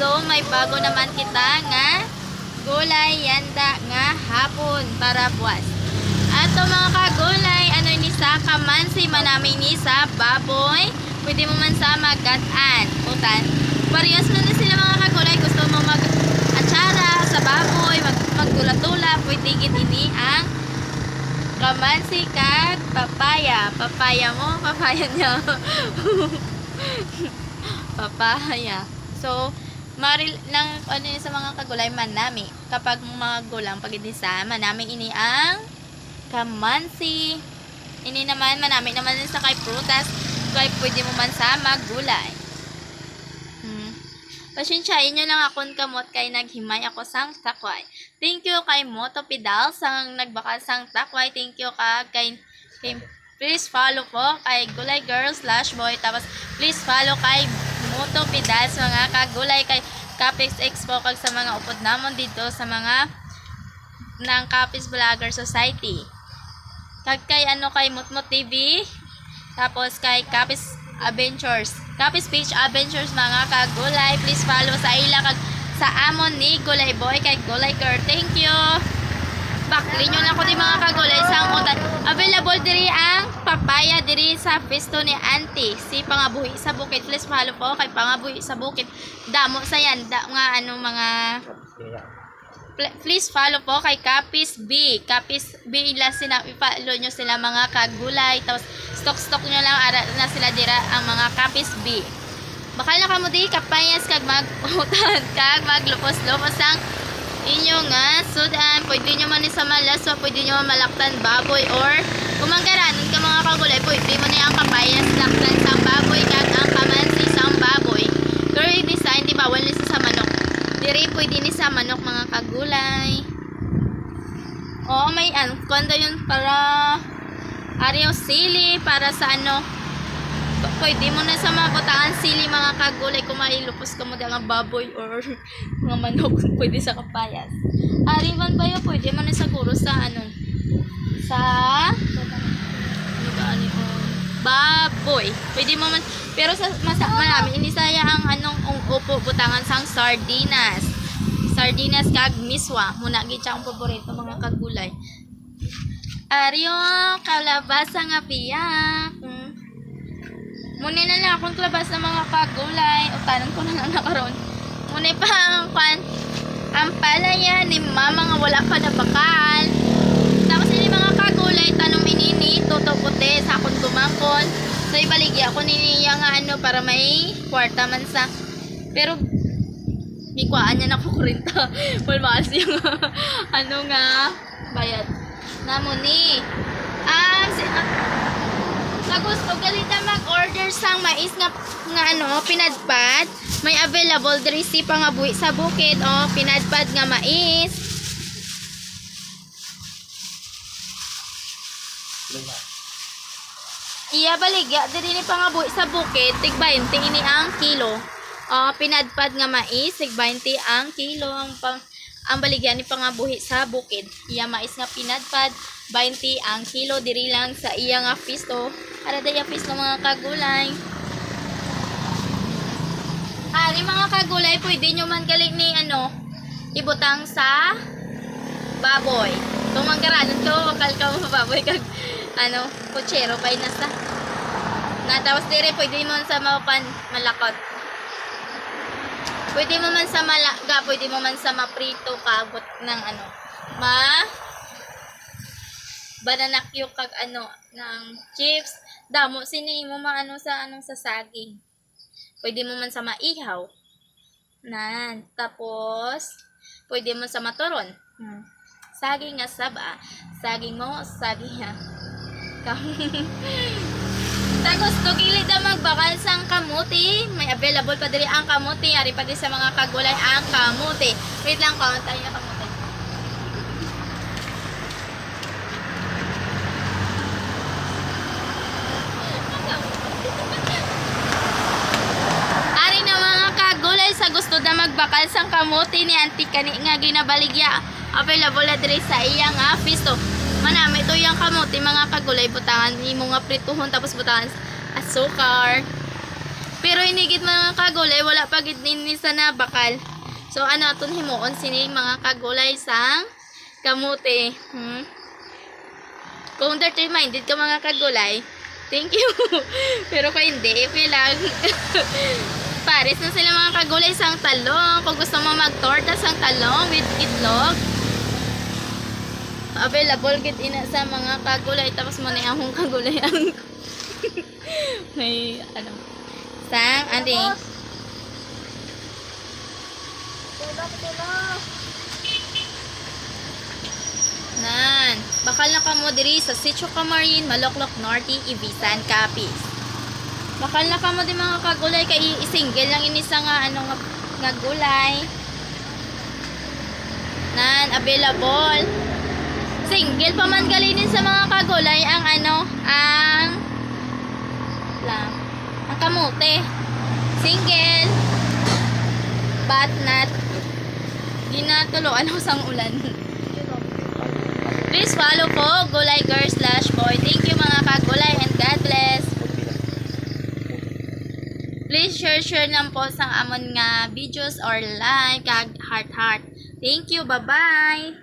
So, may bago naman kita nga gulay yanda nga hapon para buwas. Ato mga kagulay, ano ni sa kamansi manami ni sa baboy. Pwede mo man sa magatan. Utan. Parehas na na sila mga kagulay. Gusto mo mag atsara sa baboy, mag magtula-tula. Pwede ini ang kamansi kag papaya. Papaya mo, papaya niya. papaya. So, maril lang ano yun sa mga kagulay manami. Kapag mga gulang pag sa manami ini ang kamansi. Ini naman manami naman din sa kay prutas. Kaya pwede mo man sa maggulay. Hmm. Pasensyahin nyo lang akong kamot kay naghimay ako sang takway. Thank you kay Moto Pidal sang nagbaka sang takway. Thank you ka kay, kay please follow po kay Gulay Girl slash boy. Tapos please follow kay Moto Pidal sa mga kagulay kay Capex Expo kag sa mga upod namon dito sa mga ng Capex Vlogger Society. Kag kay ano kay Mutmut TV. Tapos kay Capex Adventures. Capex Beach Adventures mga kagulay. Please follow sa ila kag sa amon ni Gulay Boy kay Gulay Girl. Thank you. Bakli nyo lang ko di mga kagulay sa utan. Available diri papaya diri sa pesto ni Auntie. Si Pangabuhi sa Bukid. Please follow po kay Pangabuhi sa Bukid. Damo sa yan. Da, nga ano mga Pl- please follow po kay Kapis B. Kapis B ila sila ipalo nyo sila mga kagulay tapos stock stock nyo lang ara na sila dira ang mga Kapis B. Bakal na kamo di kapayas kag magutan kag maglupos-lupos ang inyo nga sudan pwede nyo man sa malaso pwede nyo malaktan baboy or kumangaranon ka mga kagulay pwede mo ni ang kapayas laktan sang baboy kag ang kamansi sang baboy pero hindi sa hindi bawal ni sa manok Diri pwede ni sa manok mga kagulay. Oo, may ano, kwanda yun para ariyo sili para sa ano. Pwede mo na sa mga butangan sili mga kagulay kung mailupos ka mo nga baboy or mga manok pwede sa kapayas. Ari man ba yun? Pwede mo na sa ano sa ano ba ano yun? baboy. Pwede mo man pero sa masa marami hindi saya ang anong ang upo butangan sang sardinas. Sardinas kag miswa. Muna gid ang paborito mga kagulay. Aryo kalabasa nga piyak. Hmm. Muna na lang akong kalabasa mga kagulay. O tanong ko na lang nakaroon. Muna pa ang kwan. Ang palaya ni mama nga wala pa na bakal. Tapos ini mga kagulay tanong toto puti sa akong tumakon. So ibaligya ako niniya nga ano para may kwarta man sa pero ikuaan niya na ko kurinta. Walmaas yung ano nga bayad. Namo ni. Ah, si, ah, sa gusto galita mag-order sang mais nga nga ano pinadpad may available diri si pangabuhi sa bukid o pinadpad nga mais Iya baligya diri ni pangabuhi sa bukid tig 20 ini ang kilo. Ah pinadpad nga mais tig 20 ang kilo ang pang ang baligya ni pangabuhi sa bukid. Iya mais nga pinadpad 20 ang kilo diri lang sa iya nga pisto. Para daya pisto mga kagulay. Ari mga kagulay pwede nyo man gali ni ano ibutang sa baboy. Kung manggaranon ko, wakal ka mo baboy kag ano, kutsero kay nasa. Na tapos dire pwede mo sa mapan malakot. Pwede mo man sa malaga, pwede mo man sa maprito kabot ng ano, ma bananakyo kag ano ng chips. Damo sini mo maano sa anong sa saging. Pwede mo man sa maihaw. Nan. Tapos, pwede mo sa maturon. Hmm. Saging nga saba. Saging mo, saging nga. Kam- Tapos, tugilid na magbakal sang kamuti. May available pa diri ang kamuti. Ari pa sa mga kagulay ang kamuti. Wait lang ko, tayo yung kamuti. Ari na mga kagulay sa gusto na magbakal sang kamuti ni Auntie kani nga ginabaligya. Available na diri sa iyang office to. Manami to yung kamuti mga kagulay butangan imo nga prituhon tapos butangan asukar. Pero inigit mga kagulay, wala pa gid ni sa nabakal. So ano aton himuon sini mga kagulay sang kamote. Hmm? Kung dirty minded ka mga kagulay, thank you. Pero kung hindi, if lang. Pares na sila mga kagulay sang talong. Kung gusto mo mag-torta sang talong with itlog, available gid ina sa mga kagulay. Tapos mo na yung kagulay ang may ano sang andi nan bakal na kamo diri sa Sitio Camarin Maloklok Norte Ibisan Capiz bakal na kamo di mga kagulay kay isingle lang ini sa nga ano nga, nga gulay. Nan available single pa sa mga kagulay ang ano ang lang ang kamote. Single but not ginatuloan ako sang ulan? Please follow po gulay girl slash boy. Thank you mga kagulay and God bless. Please share share lang po sa amon nga videos or like kag heart heart. Thank you bye bye